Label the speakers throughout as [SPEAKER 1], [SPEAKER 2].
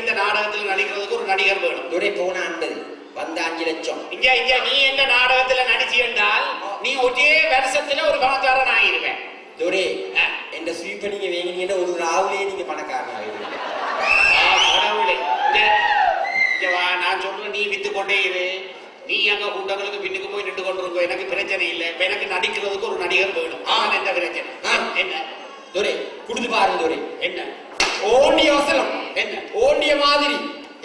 [SPEAKER 1] நடிக்கிறதுக்கு ஒரு நடிகர் வேணும்.
[SPEAKER 2] துரை போன ஆண்டு வந்த அஞ்சு லட்சம்.
[SPEAKER 1] இங்க இங்க நீ எந்த நாடகத்துல நடிச்சு என்றால் நீ ஒரே வருஷத்துல ஒரு பணக்காரன் ஆயிருவேன்
[SPEAKER 2] துரை
[SPEAKER 1] ஆ.
[SPEAKER 2] என்ற ஸ்வீப்பை நீங்க வேங்கினீங்கன்னா ஒரு ராவுலயே நீங்க பணக்காரன் ஆகிடுவீங்க
[SPEAKER 1] ஆ, கடவுளே. நான் சொல்றேன் நீ வித்து கொண்டே இரு. நீ அங்க குண்டங்களுக்கு பின்னுக்கு போய் நின்று கொண்டு இருக்கோ எனக்கு பிரச்சனை இல்லை. எனக்கு நடிக்கிறதுக்கு ஒரு நடிகர் வேணும் ஆனா என்ன பிரச்சனை
[SPEAKER 2] ஆ.
[SPEAKER 1] என்ன
[SPEAKER 2] துரை குடுத்து பாருங்க துரை
[SPEAKER 1] என்ன
[SPEAKER 2] ஓண்டிய வசனம்
[SPEAKER 1] என்ன
[SPEAKER 2] ஓண்டிய மாதிரி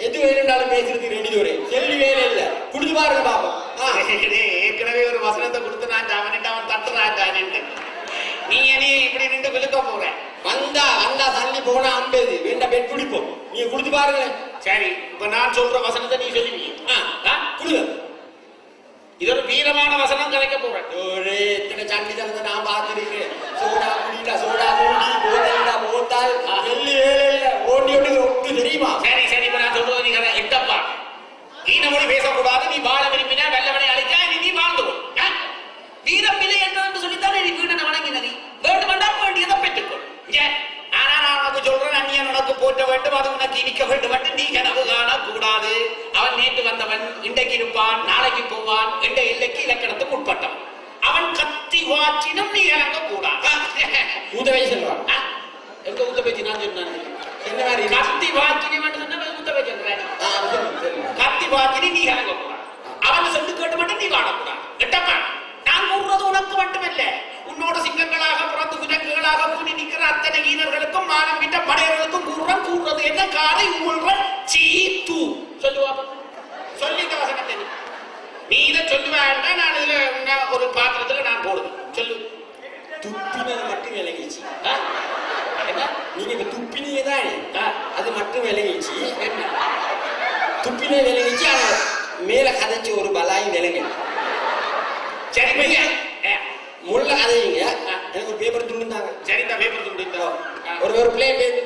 [SPEAKER 2] எது வேணும்னாலும் பேசுறதுக்கு ரெடி துரை செல்லி வேலை இல்ல குடுத்து பாருங்க பாப்போம் ஆ.
[SPEAKER 1] டேய், ஏற்கனவே ஒரு வசனத்தை கொடுத்து நான் அவன்கிட்ட அவன் நீ நீ இப்படி நின்று விழுக்க போற?
[SPEAKER 2] வந்தா வந்தா தள்ளி போனா அம்பது வேண்டாம் பெட் பிடிப்போம் நீ குடுத்து பாருங்களேன்.
[SPEAKER 1] சரி இப்ப நான் சொல்ற வசனத்தை நீ சொல்லுவீ
[SPEAKER 2] ஆ,
[SPEAKER 1] ஆ?
[SPEAKER 2] குடுங்க
[SPEAKER 1] இது ஒரு வீரமான வசனம் கிடைக்க போறேன்
[SPEAKER 2] ஒரு இத்தனை சண்டி தரத்தை நான் பார்த்திருக்கேன் சோடா குடிடா சோடா குடி போதா போத்தால். வெள்ளி வேலை இல்ல ஓடி ஒட்டு தெரியுமா
[SPEAKER 1] சரி சரி இப்ப நான் சொல்றது நீ கதை எட்டப்பா ஈன மொழி பேசக்கூடாது நீ வாழ விரும்பினா வெள்ளவனை அழிச்சா நீ நீ வாழ்ந்து கொள் ஆ? வீரம் இல்லை என்று சொல்லித்தான் நீ வீடனை வணங்கினது வேண்டுமென்றால் வேண்டியதை பெற்றுக்கொள் ஏன்? ஆனா நான் உனக்கு சொல்றேன் போற்ற வேண்டும் அது உனக்கு இனிக்க வேண்டும் என்று நீ கனவு காணக்கூடாது. அவன் நேற்று வந்தவன் இன்றைக்கு இருப்பான் நாளைக்கு போவான் என்ற எல்லைக்கு இலக்கணத்துக்கு உட்பட்டவன் அவன் கத்தி வாச்சினும் நீ இறங்க கூடாது
[SPEAKER 2] ஊதவை செல்வான்
[SPEAKER 1] ஆ? எங்க பேச்சு நான் சொன்னேன்.
[SPEAKER 2] என்ன மாதிரி?
[SPEAKER 1] கத்தி வாச்சினும் என்று சொன்ன
[SPEAKER 2] சொல்லுங்க, சொல்லுங்க.
[SPEAKER 1] கத்தி வாக்கினி நீ இறங்கக்கூடாது. அவன் சொல்லி கேட்டு மட்டும் நீ வாழக்கூடாது எட்டப்பா நான் கூறுறது உனக்கு மட்டுமல்ல. உன்னோட சிங்கங்களாக பிறந்து குஜங்குகளாக கூடி நிற்கிற அத்தனை ஈனர்களுக்கும் மானம் விட்ட படையர்களுக்கும் என்ன காலை உள்ற சீத்து. சொல்லுவா சொல்லி இந்த வசனத்தை நீ. இதை சொல்லுவேன் நான் இதுல ஒரு பாத்திரத்துல நான் போடுவேன். சொல்லு.
[SPEAKER 2] துப்பினது மட்டும் விளங்கிச்சு நீங்க இப்ப துப்பினீங்க தானே. அது மட்டும் விளங்கிச்சு துப்பினே விளங்கிச்சு ஆனா மேல கதைச்ச ஒரு பலாயும் விளங்க
[SPEAKER 1] சரி பையா ஏ,
[SPEAKER 2] முள்ள கதையுங்க எனக்கு ஒரு பேப்பர் துண்டுந்தாங்க
[SPEAKER 1] சரி இந்த பேப்பர் துண்டு
[SPEAKER 2] ஒரு ஒரு பிளே பேப்பர்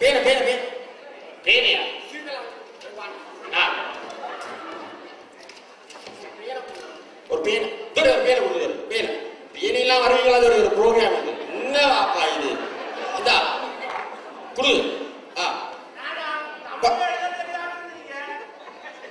[SPEAKER 2] பேன பேன பேன.
[SPEAKER 1] பேனையா?
[SPEAKER 2] ஒரு பேன. ஒரு பேன கொடுக்குறாரு பேன. பேனையெல்லாம் வருவீங்களா? அது ஒரு ப்ரோக்ராம் அது என்ன வாப்பா இது? இதா குடு. ஆ.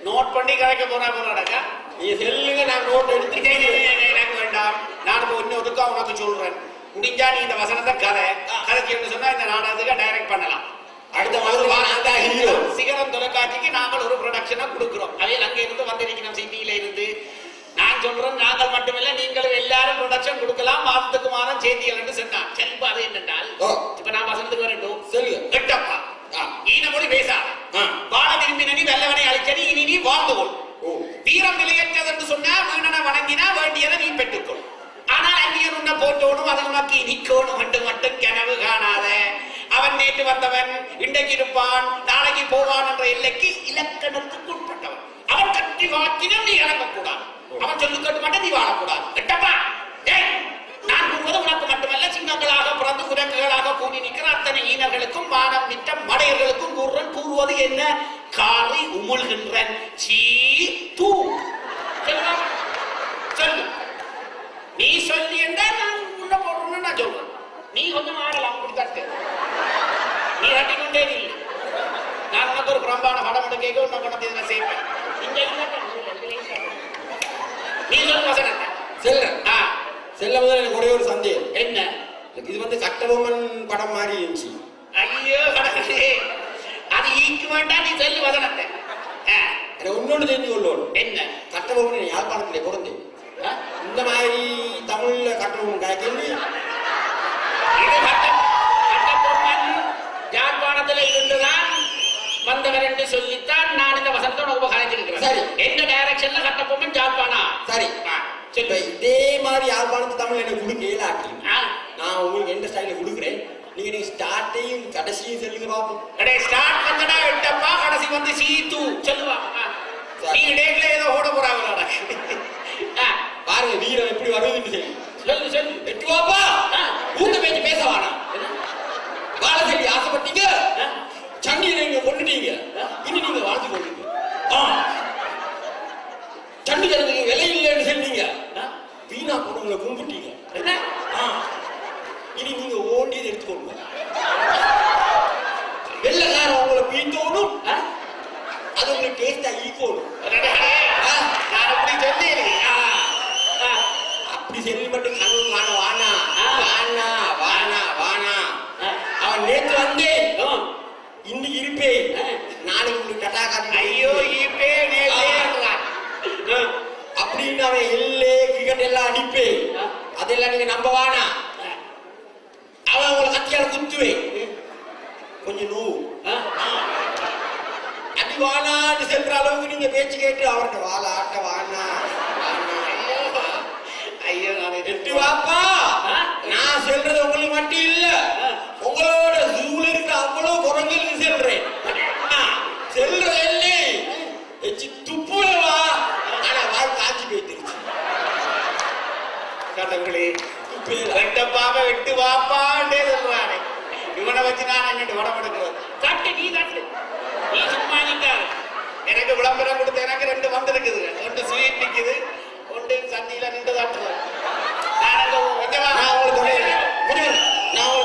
[SPEAKER 1] நோட் பண்ணி கலைக்க போறா போறாடக்கா
[SPEAKER 2] நீங்க செல்லுங்க நான் நோட் எடுத்து
[SPEAKER 1] எனக்கு வேண்டாம். நான் இப்போ இன்னும் ஒதுக்கா உனக்கு சொல்றேன். முடிஞ்சா நீ இந்த வசனத்தை கதை. கதைச்சு சொன்னா இந்த நாடகத்துக்கு டைரக்ட் பண்ணலாம்.
[SPEAKER 2] அடுத்த நான் தான் ஹீரோ
[SPEAKER 1] சிகரம் தொலைக்காட்சிக்கு நாங்கள் ஒரு ப்ரொடக்ஷனை கொடுக்கிறோம். அவையில் அங்க இருந்து வந்திருக்கணும் சிட்டியில இருந்து. நான் சொல்றேன் நாங்கள் மட்டுமல்ல நீங்களும் எல்லாரும் ப்ரொடக்ஷன் கொடுக்கலாம். மாதத்துக்கு மாதம் செய்திகள் என்று சொன்னான் செல்பு அது என்னென்றால். இப்ப நான் வசனத்துக்கு வரட்டும்.
[SPEAKER 2] சொல்லுங்க
[SPEAKER 1] எட்டப்பா.
[SPEAKER 2] ஆ.
[SPEAKER 1] ஈன மொழி பேசாத. வாழ விரும்பினி வெள்ளவனை அழிச்சடி இனி நீ வாழ்ந்து கொள். வீரம் நிலையற்றது என்று சொன்னா வீணனை வணங்கினா வேண்டியதை நீ பெற்றுக்கொள். ஆனால் அந்நியன் உன்னை போட்டோனும் அது உனக்கு இனிக்கோணும் மட்டும் மட்டும் கனவு காணாத. நேற்று வந்தவன் இன்றைக்கு இருப்பான் நாளைக்கு போவான் என்ற எல்லைக்கு இலக்கணத்துக்கு உட்பட்டவன். அவன் கட்டி வாக்கினும் நீ இறங்கக்கூடாது. அவன் சொல்லு மட்டும் நீ வாழக்கூடாது. எட்டப்பா நான் கூறுவது உனக்கு மட்டுமல்ல. சிங்கங்களாக பிறந்து குரங்குகளாக கூடி நிற்கிற அத்தனை ஈனர்களுக்கும் மானம் மிட்ட மடையர்களுக்கும் கூறுறன் கூறுவது என்ன? காலை உமிழ்கின்றன். சீ தூ. சொல்லு. நீ சொல்லி என்றால் நான் உள்ள போடுறேன்னு நான் சொல்றேன். நீ கொஞ்சம் ஆடலாம் உனக்கு ஒரு பிரம்பான படம் எடுக்க கேட்க உன்னை கொண்டு நான் செய்வேன். இங்க இல்ல, நீ சொல்லு வசனத்தை
[SPEAKER 2] செல்ல.
[SPEAKER 1] ஆ.
[SPEAKER 2] செல்ல முதல்ல எனக்கு ஒரே ஒரு சந்தேகம்.
[SPEAKER 1] என்ன?
[SPEAKER 2] இது வந்து கட்டபொம்மன் படம் மாதிரி இருந்துச்சு.
[SPEAKER 1] ஐயோ அது ஈக்கு வேண்டாம் நீ சொல்லு வசனத்தை
[SPEAKER 2] இன்னொன்று தெரிஞ்சு கொள்ளணும்
[SPEAKER 1] என்ன?
[SPEAKER 2] கட்டபொம்மன் யாழ்ப்பாணத்திலே பிறந்தேன்
[SPEAKER 1] ஆ?
[SPEAKER 2] இந்த மாதிரி தமிழ்ல கட்டபொம்மன் காய்க்கி
[SPEAKER 1] கட்டபொம்மன் யாழ்ப்பாணத்துல இருந்துதான் வந்தவர் என்று சொல்லித்தான் நான் இந்த வசனத்தை உனக்கு கலைச்சிருக்கிறேன்
[SPEAKER 2] சரி.
[SPEAKER 1] எந்த டைரக்ஷன்ல கட்டபொம்மன் யாழ்ப்பாணா?
[SPEAKER 2] சரி.
[SPEAKER 1] சொல்லு
[SPEAKER 2] இதே மாதிரி யாழ்ப்பாணத்து தமிழ் எனக்கு கொடுக்க இயலாட்டி. நான் உங்களுக்கு எந்த ஸ்டைல கொடுக்குறேன்? நீங்க நீங்க ஸ்டார்ட்டையும் கடைசியும் சொல்லுங்க பாப்போம்.
[SPEAKER 1] அடே ஸ்டார்ட் பண்ணடா எட்டப்பா கடைசி வந்து சீத்து. சொல்லுவா. ஆ. நீ டேக்ல ஏதோ ஓட போறாங்களா
[SPEAKER 2] பாருங்க வீரம் எப்படி வருதுன்னு சொல்லி.
[SPEAKER 1] சொல்லு சொல்லு.
[SPEAKER 2] எட்டு கண்டுக்கல நீங்க இல்லைன்னு
[SPEAKER 1] சொன்னீங்க
[SPEAKER 2] வீணா போனவங்களை கும்பிட்டீங்க. இனி நீங்க ஓடியது எடுத்துக்கொள்ளுங்க வெள்ளக்காரன் உங்களை பீத்தோடும் அது உங்களுக்கு டேஸ்டா
[SPEAKER 1] ஈக்கோடும்
[SPEAKER 2] நான் அப்படி சொன்னேன்
[SPEAKER 1] அப்படி
[SPEAKER 2] சொல்லி மட்டும் கண்ணு மான வானா. வானா வானா வானா.
[SPEAKER 1] அவன்
[SPEAKER 2] நேற்று
[SPEAKER 1] வந்தேன். இன்னைக்கு இருப்பேன்.
[SPEAKER 2] நாளைக்கு உங்களுக்கு கட்டாக்காட்டி ஐயோ எல்லாம் அடிப்பேன் அதெல்லாம் நீங்க நம்ப வேணா அவன் உங்களை கத்தியால குத்துவேன் கொஞ்சம் நூ. அடி வானான்னு சென்ற அளவுக்கு நீங்க பேச்சு கேட்டு அவர்கிட்ட வாழ ஆட்ட வானா
[SPEAKER 1] ஐயோ நான்
[SPEAKER 2] வாப்பா. நான் சொல்றது உங்களுக்கு மட்டும் இல்ல.
[SPEAKER 1] கடவுளே
[SPEAKER 2] வெட்டப்பாம
[SPEAKER 1] வெட்டு வாப்பாண்டே சொல்றானே இவனை வச்சு நான் என்னட்டு வடம் எடுக்கிறது? தட்டு நீ தட்டு. நீ சும்மா நிக்காது. எனக்கு விளம்பரம் கொடுத்த எனக்கு ரெண்டு வந்திருக்குது ஒன்று ஸ்வீட் நிற்குது ஒன்று சட்டியில நின்று தட்டுறது நான் கொஞ்சமாக அவங்களுக்கு நான்